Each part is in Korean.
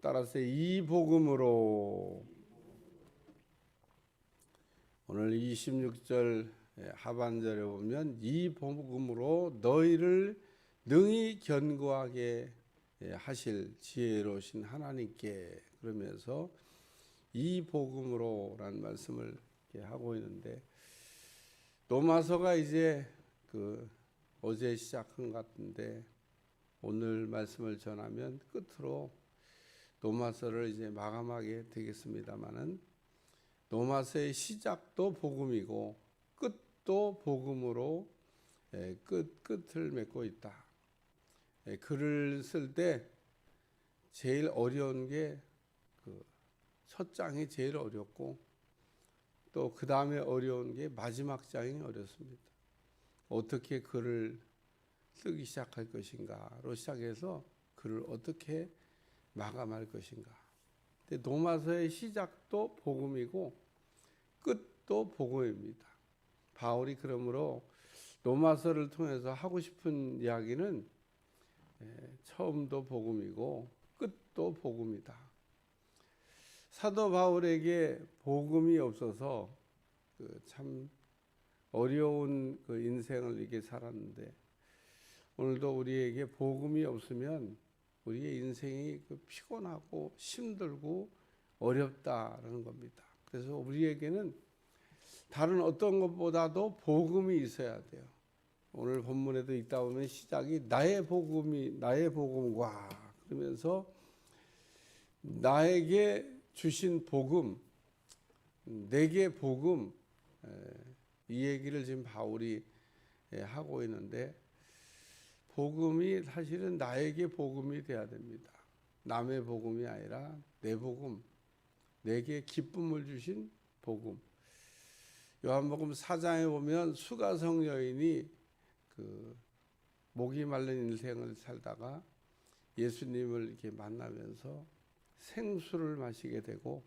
따라서 이 복음으로 오늘 26절 하반절에 보면 이 복음으로 너희를 능히 견고하게 하실 지혜로우신 하나님께 그러면서 이 복음으로라는 말씀을 하고 있는데 로마서가 이제 그 어제 시작한 것 같은데 오늘 말씀을 전하면 끝으로 로마서를 이제 마감하게 되겠습니다만은 로마서의 시작도 복음이고 끝도 복음으로 예, 끝 끝을 맺고 있다. 예, 글을 쓸 때 제일 어려운 게그첫 장이 제일 어렵고 또 그 다음에 어려운 게 마지막 장이 어렵습니다. 어떻게 글을 쓰기 시작할 것인가로 시작해서 글을 어떻게 마감할 것인가. 근데 로마서의 시작도 복음이고 끝도 복음입니다. 바울이 그러므로 로마서를 통해서 하고 싶은 이야기는 예, 처음도 복음이고 끝도 복음이다. 사도 바울에게 복음이 없어서 그 참 어려운 그 인생을 이렇게 살았는데 오늘도 우리에게 복음이 없으면 우리의 인생이 그 피곤하고 힘들고 어렵다라는 겁니다. 그래서 우리에게는 다른 어떤 것보다도 복음이 있어야 돼요. 오늘 본문에도 있다 보면 시작이 나의 복음이 나의 복음과 그러면서 나에게 주신 복음, 내게 복음 이 얘기를 지금 바울이 하고 있는데 복음이 사실은 나에게 복음이 돼야 됩니다. 남의 복음이 아니라 내 복음, 내게 기쁨을 주신 복음. 요한복음 4장에 보면 수가성 여인이 그 목이 마른 인생을 살다가 예수님을 이렇게 만나면서 생수를 마시게 되고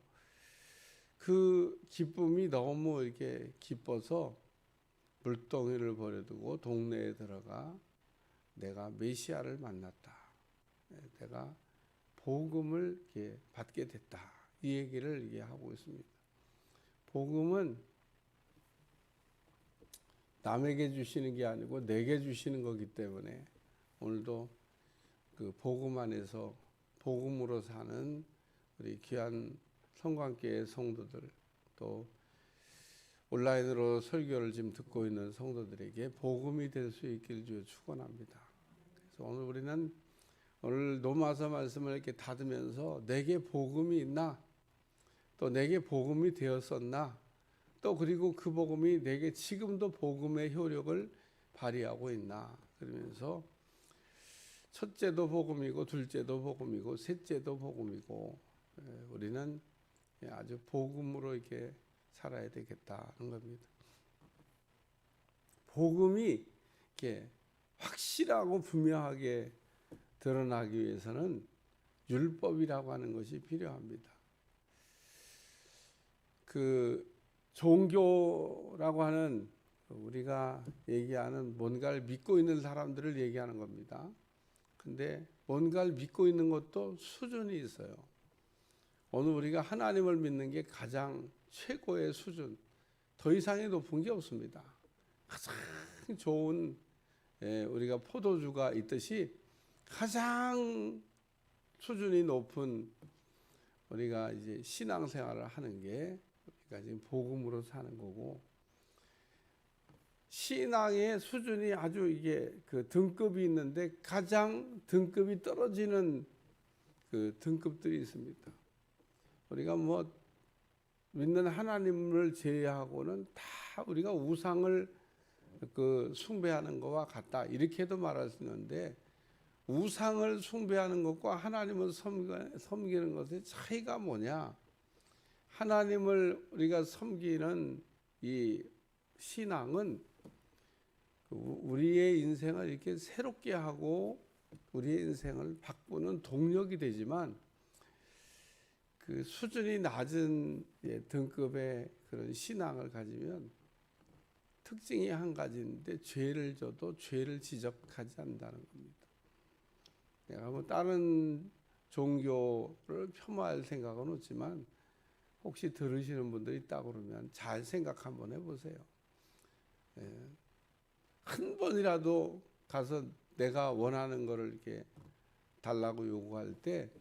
그 기쁨이 너무 이렇게 기뻐서 물동이를 버려두고 동네에 들어가 내가 메시아를 만났다. 내가 복음을 받게 됐다. 이 얘기를 이게 하고 있습니다. 복음은 남에게 주시는 게 아니고 내게 주시는 거기 때문에 오늘도 그 복음 안에서 복음으로 사는 우리 귀한 성관계의 성도들 또 온라인으로 설교를 지금 듣고 있는 성도들에게 복음이 될 수 있기를 주여 축원합니다. 오늘 우리는 오늘 노마서 말씀을 이렇게 닫으면서 내게 복음이 있나? 또 내게 복음이 되었었나? 또 그리고 그 복음이 내게 지금도 복음의 효력을 발휘하고 있나? 그러면서 첫째도 복음이고 둘째도 복음이고 셋째도 복음이고 우리는 아주 복음으로 이렇게 살아야 되겠다는 겁니다. 복음이 이렇게 확실하고 분명하게 드러나기 위해서는 율법이라고 하는 것이 필요합니다. 그 종교라고 하는 우리가 얘기하는 뭔가를 믿고 있는 사람들을 얘기하는 겁니다. 근데 뭔가를 믿고 있는 것도 수준이 있어요. 오늘 우리가 하나님을 믿는 게 가장 최고의 수준, 더 이상의 높은 게 없습니다. 가장 좋은 예, 우리가 포도주가 있듯이 가장 수준이 높은 우리가 이제 신앙생활을 하는 게 우리가 지금 복음으로 사는 거고 신앙의 수준이 아주 이게 그 등급이 있는데 가장 등급이 떨어지는 그 등급들이 있습니다. 우리가 뭐 믿는 하나님을 제외하고는 다 우리가 우상을 그 숭배하는 것과 같다 이렇게도 말할 수 있는데 우상을 숭배하는 것과 하나님을 섬기는 것의 차이가 뭐냐? 하나님을 우리가 섬기는 이 신앙은 그 우리의 인생을 이렇게 새롭게 하고 우리의 인생을 바꾸는 동력이 되지만 그 수준이 낮은 예, 등급의 그런 신앙을 가지면 특징이 한 가지인데 죄를 져도 죄를 지적하지 않는다는 겁니다. 내가 뭐 다른 종교를 폄하할 생각은 없지만 혹시 들으시는 분들이 있다 그러면 잘 생각 한번 해보세요. 예. 한 번이라도 가서 내가 원하는 거를 이렇게 달라고 요구할 때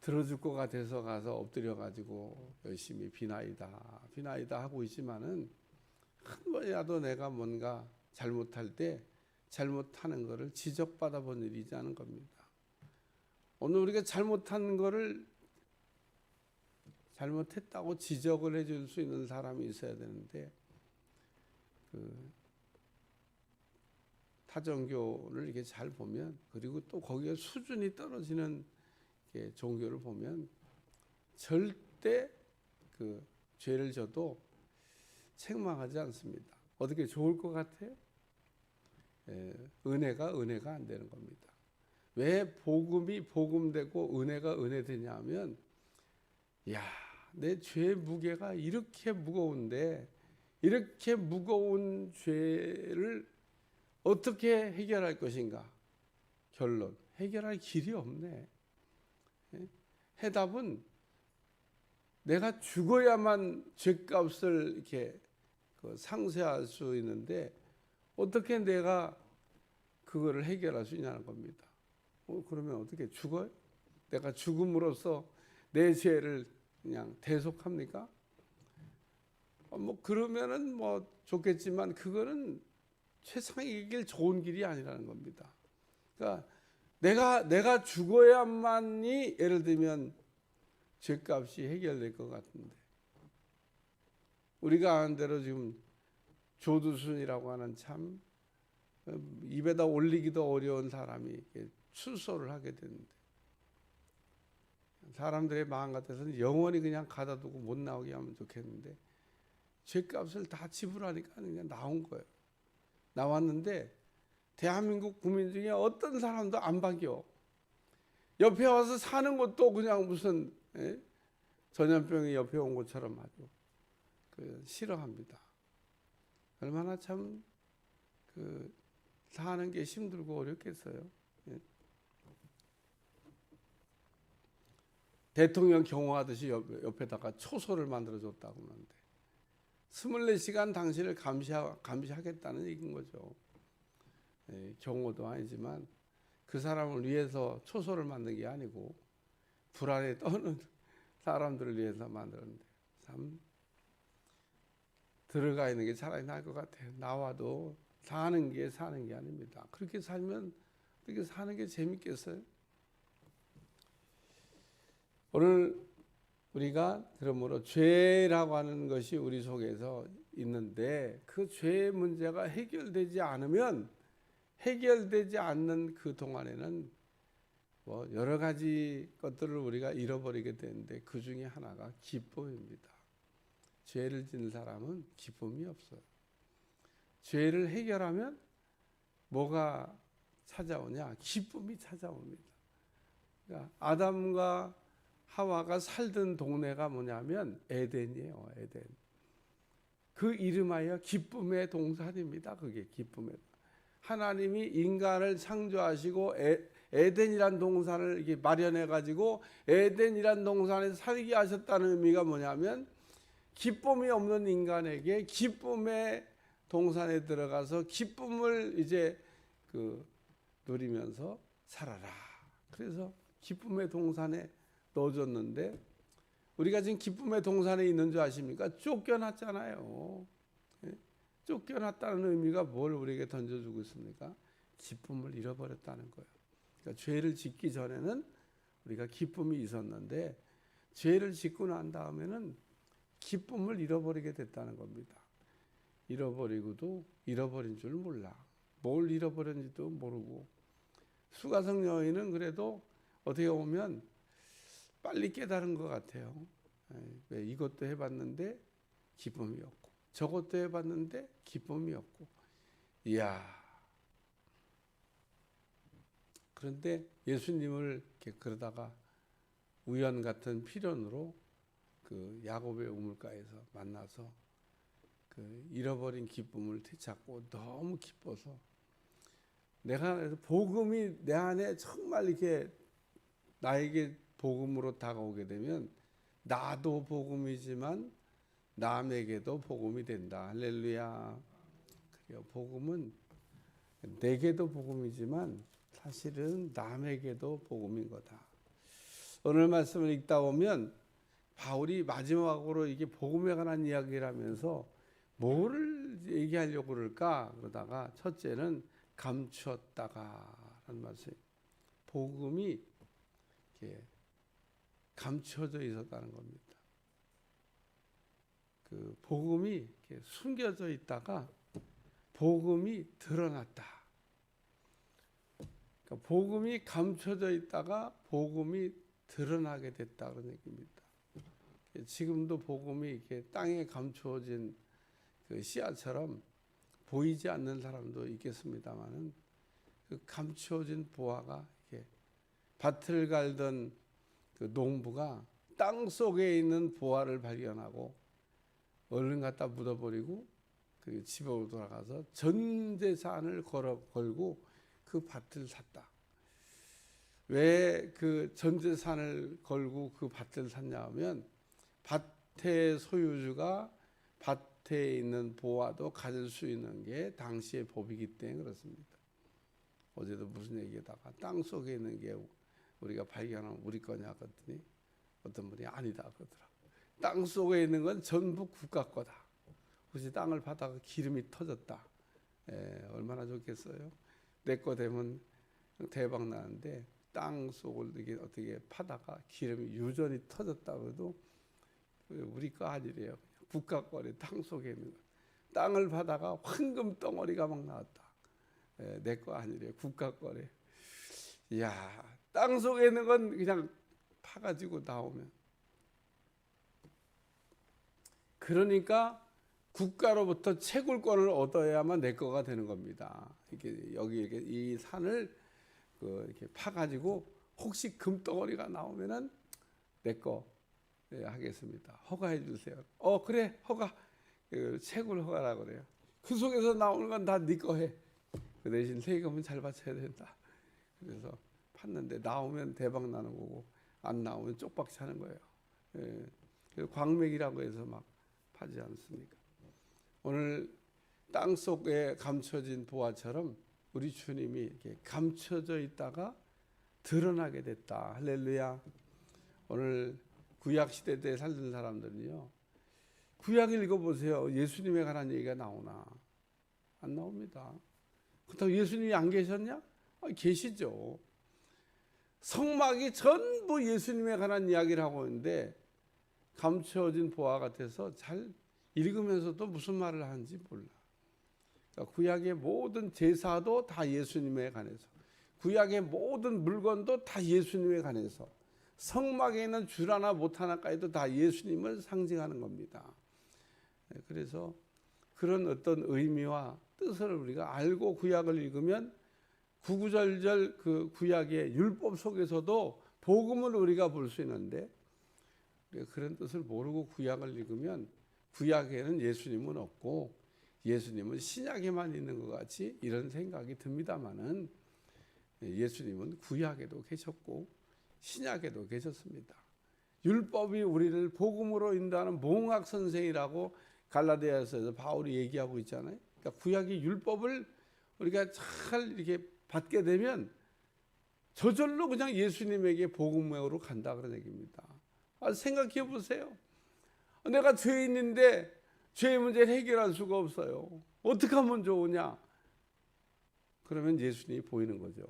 들어줄 것 같아서 가서 엎드려 가지고 열심히 비나이다 비나이다 하고 있지만은 한 번이라도 내가 뭔가 잘못할 때 잘못하는 거를 지적받아 본 일이지 않은 겁니다. 오늘 우리가 잘못한 거를 잘못했다고 지적을 해줄 수 있는 사람이 있어야 되는데 그 타종교를 이렇게 잘 보면 그리고 또 거기에 수준이 떨어지는 종교를 보면 절대 그 죄를 져도 책망하지 않습니다. 어떻게 좋을 것 같아요? 예, 은혜가 은혜가 안 되는 겁니다. 왜 복음이 복음되고 은혜가 은혜되냐면 야, 내 죄 무게가 이렇게 무거운데 이렇게 무거운 죄를 어떻게 해결할 것인가? 결론 해결할 길이 없네. 예? 해답은 내가 죽어야만 죄값을 이렇게 그 상쇄할 수 있는데 어떻게 내가 그거를 해결할 수 있냐는 겁니다. 어, 그러면 어떻게 죽어요? 내가 죽음으로써 내 죄를 그냥 대속합니까? 어, 뭐 그러면은 뭐 좋겠지만 그거는 세상의 길 좋은 길이 아니라는 겁니다. 그러니까 내가 내가 죽어야만이 예를 들면 죄값이 해결될 것 같은데 우리가 아는 대로 지금 조두순이라고 하는 참 어, 입에다 올리기도 어려운 사람이 출소를 하게 되는데 사람들의 마음 같아서는 영원히 그냥 가다두고 못 나오게 하면 좋겠는데 죄값을 다 지불하니까 그냥 나온 거예요. 나왔는데 대한민국 국민 중에 어떤 사람도 안 바뀌어. 옆에 와서 사는 것도 그냥 무슨 예? 전염병이 옆에 온 것처럼 아주 그 싫어합니다. 얼마나 참 그 사는 게 힘들고 어렵겠어요. 예? 대통령 경호하듯이 옆, 옆에다가 초소를 만들어 줬다고 하는데 24시간 당신을 감시하, 감시하겠다는 얘기인 거죠. 예, 경호도 아니지만 그 사람을 위해서 초소를 만든 게 아니고 불안에 떠는 사람들을 위해서 만들었는데 참 들어가 있는 게 차라리 나을 것 같아요. 나와도 사는 게 사는 게 아닙니다. 그렇게 살면 어떻게 사는 게 재밌겠어요? 오늘 우리가 그러므로 죄라고 하는 것이 우리 속에서 있는데 그 죄의 문제가 해결되지 않으면 해결되지 않는 그 동안에는 뭐 여러 가지 것들을 우리가 잃어버리게 되는데 그 중에 하나가 기쁨입니다. 죄를 짓는 사람은 기쁨이 없어요. 죄를 해결하면 뭐가 찾아오냐? 기쁨이 찾아옵니다. 그러니까 아담과 하와가 살던 동네가 뭐냐면 에덴이에요. 에덴. 그 이름하여 기쁨의 동산입니다. 그게 기쁨의. 하나님이 인간을 창조하시고 에, 에덴이란 동산을 마련해 가지고 에덴이란 동산에 살게 하셨다는 의미가 뭐냐면 기쁨이 없는 인간에게 기쁨의 동산에 들어가서 기쁨을 이제 그 누리면서 살아라. 그래서 기쁨의 동산에 넣어줬는데 우리가 지금 기쁨의 동산에 있는 줄 아십니까? 쫓겨났잖아요. 예? 쫓겨났다는 의미가 뭘 우리에게 던져주고 있습니까? 기쁨을 잃어버렸다는 거예요. 그러니까 죄를 짓기 전에는 우리가 기쁨이 있었는데 죄를 짓고 난 다음에는 기쁨을 잃어버리게 됐다는 겁니다. 잃어버리고도 잃어버린 줄 몰라. 뭘 잃어버렸는지도 모르고 수가성 여인은 그래도 어떻게 보면 빨리 깨달은 것 같아요. 왜 이것도 해봤는데 기쁨이 없고 저것도 해봤는데 기쁨이 없고 이야 그런데 예수님을 그러다가 우연 같은 필연으로 그 야곱의 우물가에서 만나서 그 잃어버린 기쁨을 되찾고 너무 기뻐서 내가 복음이 내 안에 정말 이렇게 나에게 복음으로 다가오게 되면 나도 복음이지만 남에게도 복음이 된다. 할렐루야. 그래요. 복음은 내게도 복음이지만 사실은 남에게도 복음인 거다. 오늘 말씀을 읽다 보면 바울이 마지막으로 이게 복음에 관한 이야기를 하면서 뭐를 얘기하려고 그럴까 그러다가 첫째는 감추었다가라는 말씀. 복음이 이렇게 감춰져 있었다는 겁니다. 그 복음이 이렇게 숨겨져 있다가 복음이 드러났다. 그러니까 복음이 감춰져 있다가 복음이 드러나게 됐다 그런 얘기입니다. 지금도 복음이 이렇게 땅에 감추어진 그 씨앗처럼 보이지 않는 사람도 있겠습니다만은 그 감추어진 보화가 이렇게 밭을 갈던 그 농부가 땅 속에 있는 보화를 발견하고 얼른 갖다 묻어버리고 그리고 집으로 돌아가서 전 재산을 걸어 걸고 그 밭을 샀다. 왜 그 전 재산을 걸고 그 밭을 샀냐 하면 밭의 소유주가 밭에 있는 보화도 가질 수 있는 게 당시의 법이기 때문에 그렇습니다. 어제도 무슨 얘기에다가 땅 속에 있는 게 우리가 발견한 우리 거냐 그랬더니 어떤 분이 아니다 그러더라. 땅 속에 있는 건 전부 국가 거다. 혹시 땅을 파다가 기름이 터졌다. 에, 얼마나 좋겠어요. 내 거 되면 대박 나는데 땅 속을 어떻게 파다가 기름이 유전이 터졌다 그래도 우리 거 아니래요. 국가 거래 땅 속에 있는 거. 땅을 파다가 황금 덩어리가 막 나왔다. 내 거 아니래요. 국가 거래. 이야, 땅 속에 있는 건 그냥 파가지고 나오면. 그러니까 국가로부터 채굴권을 얻어야만 내 거가 되는 겁니다. 이렇게 여기 이렇게 이 산을 그 이렇게 파가지고 혹시 금덩어리가 나오면은 내 거 네, 하겠습니다. 허가해 주세요. 어 그래 허가 그 채굴 허가라 그래요. 그 속에서 나오는 건 다 네 거 해. 그 대신 세금은 잘 바쳐야 된다. 그래서 팠는데 나오면 대박 나는 거고 안 나오면 쪽박 차는 거예요. 예. 그래서 광맥이라고 해서 막 파지 않습니까? 오늘 땅 속에 감춰진 보화처럼 우리 주님이 이렇게 감춰져 있다가 드러나게 됐다. 할렐루야. 오늘 구약 시대 때 살던 사람들은요. 구약 읽어보세요. 예수님에 관한 얘기가 나오나? 안 나옵니다. 그렇다고 예수님이 안 계셨냐? 아, 계시죠. 성막이 전부 예수님에 관한 이야기를 하고 있는데 감춰진 보화 같아서 잘 읽으면서도 무슨 말을 하는지 몰라. 그러니까 구약의 모든 제사도 다 예수님에 관해서, 구약의 모든 물건도 다 예수님에 관해서, 성막에 있는 줄 하나 못 하나까지도 다 예수님을 상징하는 겁니다. 네, 그래서 그런 어떤 의미와 뜻을 우리가 알고 구약을 읽으면 구구절절 그 구약의 율법 속에서도 복음을 우리가 볼 수 있는데 그런 뜻을 모르고 구약을 읽으면 구약에는 예수님은 없고 예수님은 신약에만 있는 것 같이 이런 생각이 듭니다만은 예수님은 구약에도 계셨고 신약에도 계셨습니다. 율법이 우리를 복음으로 인도하는 몽학 선생이라고 갈라디아서에서 바울이 얘기하고 있잖아요. 그러니까 구약의 율법을 우리가 잘 이렇게 받게 되면 저절로 그냥 예수님에게 복음으로 간다 그런 얘기입니다. 아, 생각해 보세요. 내가 죄인인데 죄의 문제를 해결할 수가 없어요. 어떻게 하면 좋으냐? 그러면 예수님이 보이는 거죠.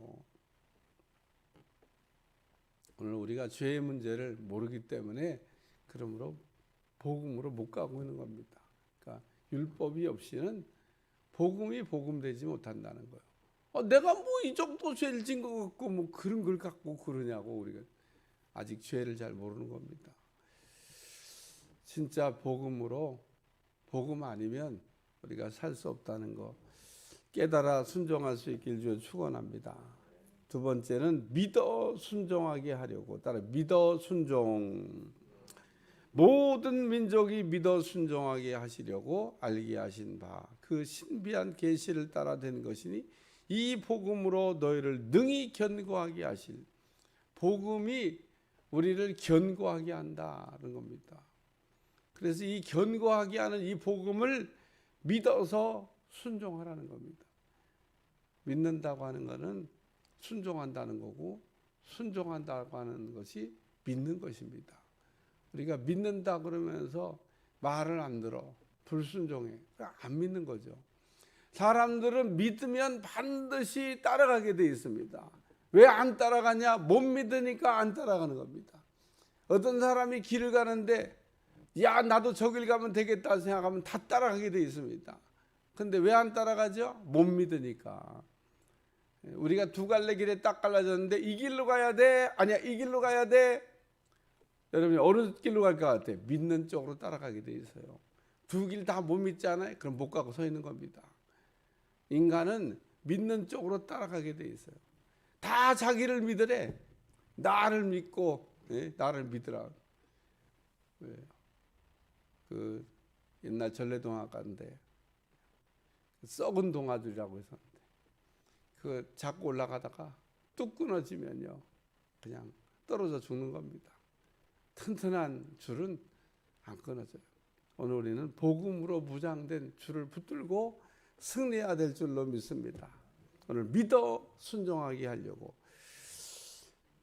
오늘 우리가 죄의 문제를 모르기 때문에 그러므로 복음으로 못 가고 있는 겁니다. 그러니까 율법이 없이는 복음이 복음되지 못한다는 거예요. 어, 내가 뭐 이 정도 죄를 진 것 같고 뭐 그런 걸 갖고 그러냐고 우리가 아직 죄를 잘 모르는 겁니다. 진짜 복음으로 복음 아니면 우리가 살 수 없다는 거 깨달아 순종할 수 있길 주여 축원합니다. 두 번째는 믿어 순종하게 하려고 따라 믿어 순종 모든 민족이 믿어 순종하게 하시려고 알게 하신 바 그 신비한 계시를 따라 된 것이니 이 복음으로 너희를 능히 견고하게 하실 복음이 우리를 견고하게 한다는 겁니다. 그래서 이 견고하게 하는 이 복음을 믿어서 순종하라는 겁니다. 믿는다고 하는 것은 순종한다는 거고 순종한다고 하는 것이 믿는 것입니다. 우리가 믿는다 그러면서 말을 안 들어 불순종해 안 믿는 거죠. 사람들은 믿으면 반드시 따라가게 돼 있습니다. 왜 안 따라가냐? 못 믿으니까 안 따라가는 겁니다. 어떤 사람이 길을 가는데 야 나도 저길 가면 되겠다 생각하면 다 따라가게 돼 있습니다. 근데 왜 안 따라가죠? 못 믿으니까. 우리가 두 갈래 길에 딱 갈라졌는데 이 길로 가야 돼? 아니야 이 길로 가야 돼? 여러분이 어느 길로 갈 것 같아? 믿는 쪽으로 따라가게 돼 있어요. 두 길 다 못 믿잖아요. 그럼 못 가고 서 있는 겁니다. 인간은 믿는 쪽으로 따라가게 돼 있어요. 다 자기를 믿으래. 나를 믿고 예? 나를 믿으라. 왜? 그 옛날 전래동화가인데 썩은 동화들이라고 해서 그 잡고 올라가다가 뚝 끊어지면요 그냥 떨어져 죽는 겁니다. 튼튼한 줄은 안 끊어져요. 오늘 우리는 복음으로 무장된 줄을 붙들고 승리해야 될 줄로 믿습니다. 오늘 믿어 순종하게 하려고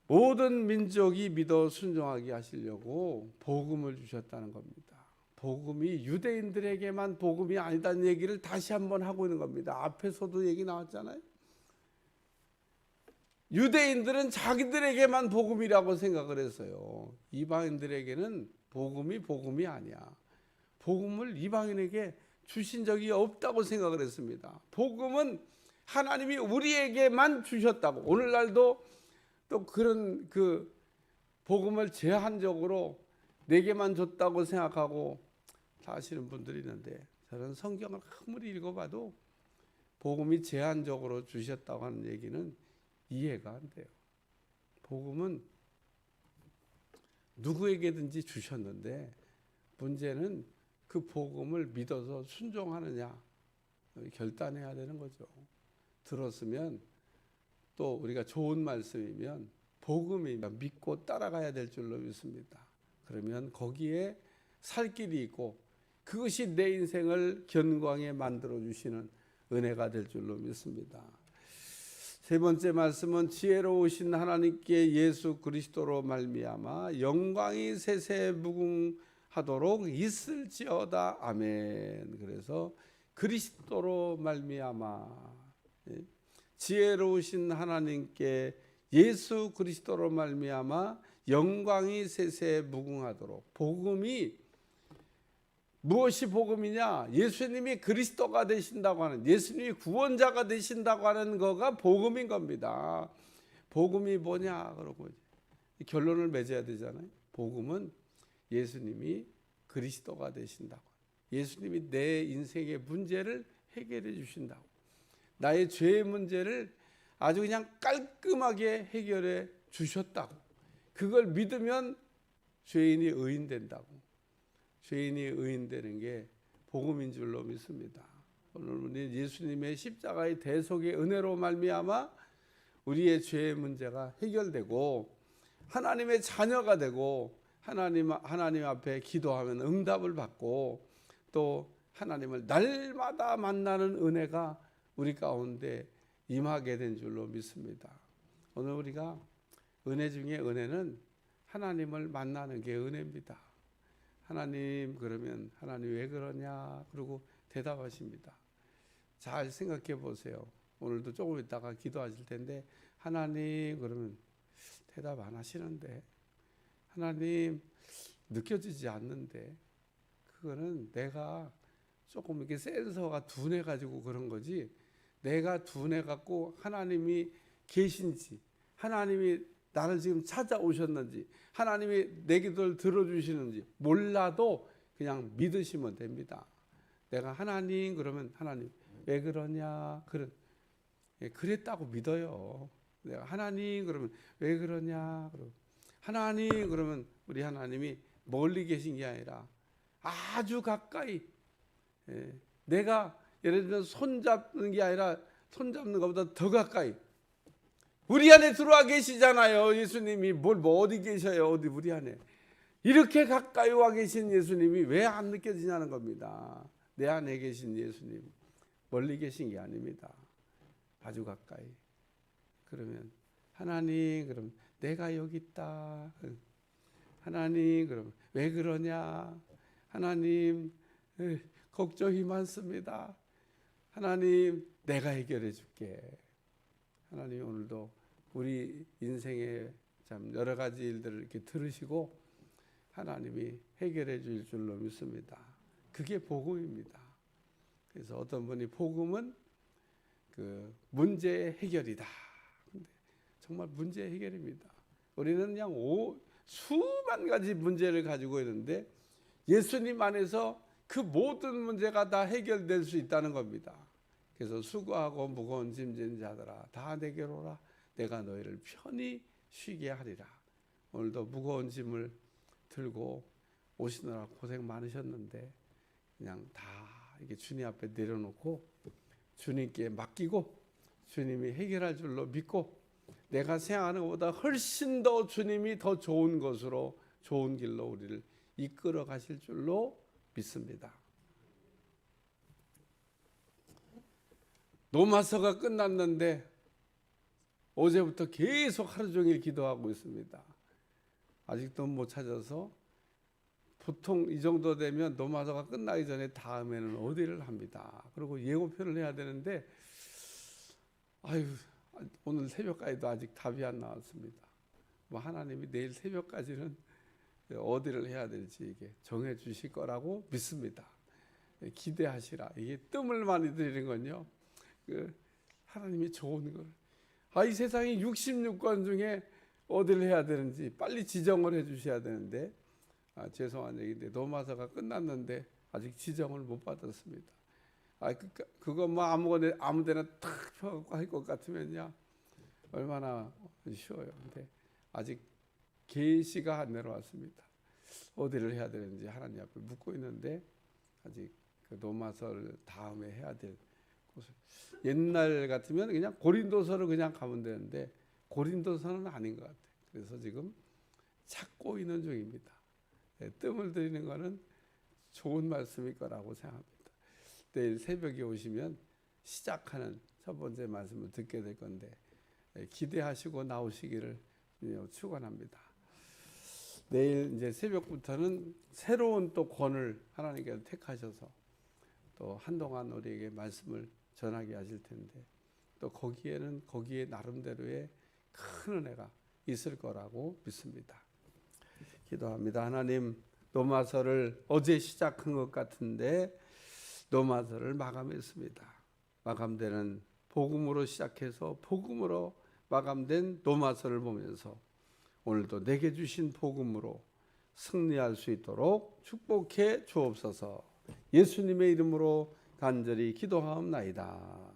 모든 민족이 믿어 순종하게 하시려고 복음을 주셨다는 겁니다. 복음이 유대인들에게만 복음이 아니다는 얘기를 다시 한번 하고 있는 겁니다. 앞에서도 얘기 나왔잖아요. 유대인들은 자기들에게만 복음이라고 생각을 했어요. 이방인들에게는 복음이 복음이 아니야. 복음을 이방인에게 주신 적이 없다고 생각을 했습니다. 복음은 하나님이 우리에게만 주셨다고. 오늘날도 또 그런 그 복음을 제한적으로 내게만 줬다고 생각하고 사시는 분들이 있는데 저는 성경을 아무리 읽어봐도 복음이 제한적으로 주셨다고 하는 얘기는 이해가 안 돼요. 복음은 누구에게든지 주셨는데 문제는 그 복음을 믿어서 순종하느냐 결단해야 되는 거죠. 들었으면 또 우리가 좋은 말씀이면 복음이 믿고 따라가야 될 줄로 믿습니다. 그러면 거기에 살 길이 있고 그것이 내 인생을 견고하게 만들어 주시는 은혜가 될 줄로 믿습니다. 세 번째 말씀은 지혜로우신 하나님께 예수 그리스도로 말미암아 영광이 세세 무궁하도록 있을지어다 아멘. 그래서 그리스도로 말미암아 예? 지혜로우신 하나님께 예수 그리스도로 말미암아 영광이 세세 무궁하도록 복음이 무엇이 복음이냐? 예수님이 그리스도가 되신다고 하는 예수님이 구원자가 되신다고 하는 거가 복음인 겁니다. 복음이 뭐냐? 그러고 결론을 맺어야 되잖아요. 복음은 예수님이 그리스도가 되신다고. 예수님이 내 인생의 문제를 해결해 주신다고. 나의 죄의 문제를 아주 그냥 깔끔하게 해결해 주셨다고. 그걸 믿으면 죄인이 의인 된다고. 죄인이 의인되는 게 복음인 줄로 믿습니다. 오늘 우리 예수님의 십자가의 대속의 은혜로 말미암아 우리의 죄의 문제가 해결되고 하나님의 자녀가 되고 하나님 하나님 앞에 기도하면 응답을 받고 또 하나님을 날마다 만나는 은혜가 우리 가운데 임하게 된 줄로 믿습니다. 오늘 우리가 은혜 중에 은혜는 하나님을 만나는 게 은혜입니다. 하나님 그러면 하나님 왜 그러냐 그러고 대답하십니다. 잘 생각해 보세요. 오늘도 조금 있다가 기도하실 텐데 하나님 그러면 대답 안 하시는데 하나님 느껴지지 않는데 그거는 내가 조금 이렇게 센서가 둔해 가지고 그런 거지 내가 둔해 갖고 하나님이 계신지 하나님이 나를 지금 찾아오셨는지 하나님이 내 기도를 들어주시는지 몰라도 그냥 믿으시면 됩니다. 내가 하나님 그러면 하나님 왜 그러냐 그런 예, 그랬다고 믿어요. 내가 하나님 그러면 왜 그러냐 그러 하나님 그러면 우리 하나님이 멀리 계신 게 아니라 아주 가까이 예, 내가 예를 들면 손 잡는 게 아니라 손 잡는 것보다 더 가까이 우리 안에 들어와 계시잖아요. 예수님이 뭘 뭐 어디 계셔요? 어디 우리 안에. 이렇게 가까이 와 계신 예수님이 왜 안 느껴지냐는 겁니다. 내 안에 계신 예수님 멀리 계신 게 아닙니다. 아주 가까이. 그러면 하나님 그럼 내가 여기 있다. 하나님 그럼 왜 그러냐? 하나님 걱정이 많습니다. 하나님 내가 해결해 줄게. 하나님 오늘도 우리 인생의 참 여러 가지 일들을 이렇게 들으시고 하나님이 해결해 줄 줄로 믿습니다. 그게 복음입니다. 그래서 어떤 분이 복음은 그 문제의 해결이다. 근데 정말 문제 해결입니다. 우리는 그냥 오, 수만 가지 문제를 가지고 있는데 예수님 안에서 그 모든 문제가 다 해결될 수 있다는 겁니다. 그래서 수고하고 무거운 짐진 자들아 다 내게로 오라 내가 너희를 편히 쉬게 하리라. 오늘도 무거운 짐을 들고 오시느라 고생 많으셨는데 그냥 다 이게 주님 앞에 내려놓고 주님께 맡기고 주님이 해결할 줄로 믿고 내가 생각하는 것보다 훨씬 더 주님이 더 좋은 것으로 좋은 길로 우리를 이끌어 가실 줄로 믿습니다. 노마서가 끝났는데 어제부터 계속 하루 종일 기도하고 있습니다. 아직도 못 찾아서 보통 이 정도 되면 노마서가 끝나기 전에 다음에는 어디를 합니다. 그리고 예고편을 해야 되는데 아유 오늘 새벽까지도 아직 답이 안 나왔습니다. 뭐 하나님이 내일 새벽까지는 어디를 해야 될지 이게 정해 주실 거라고 믿습니다. 기대하시라. 이게 뜸을 많이 들이는 건요. 그 하나님이 좋은 걸. 아, 이 세상에 66권 중에 어디를 해야 되는지 빨리 지정을 해 주셔야 되는데 아, 죄송한 얘기인데 노마서가 끝났는데 아직 지정을 못 받았습니다. 아, 그, 그거 뭐 아무거나 아무 데나 탁 펴갖고 할 것 같으면요 얼마나 쉬워요. 근데 아직 계시가 안 내려왔습니다. 어디를 해야 되는지 하나님 앞에 묻고 있는데 아직 그 노마서를 다음에 해야 될 옛날 같으면 그냥 고린도서를 그냥 가면 되는데 고린도서는 아닌 것 같아요. 그래서 지금 찾고 있는 중입니다. 네, 뜸을 들이는 것은 좋은 말씀일 거라고 생각합니다. 내일 새벽에 오시면 시작하는 첫 번째 말씀을 듣게 될 건데 네, 기대하시고 나오시기를 축원합니다. 내일 이제 새벽부터는 새로운 또 권을 하나님께서 택하셔서 또 한동안 우리에게 말씀을 전하게 하실 텐데 또 거기에는 거기에 나름대로의 큰 은혜가 있을 거라고 믿습니다. 기도합니다. 하나님 노마서를 어제 시작한 것 같은데 노마서를 마감했습니다. 마감되는 복음으로 시작해서 복음으로 마감된 노마서를 보면서 오늘도 내게 주신 복음으로 승리할 수 있도록 축복해 주옵소서. 예수님의 이름으로 간절히 기도하옵나이다.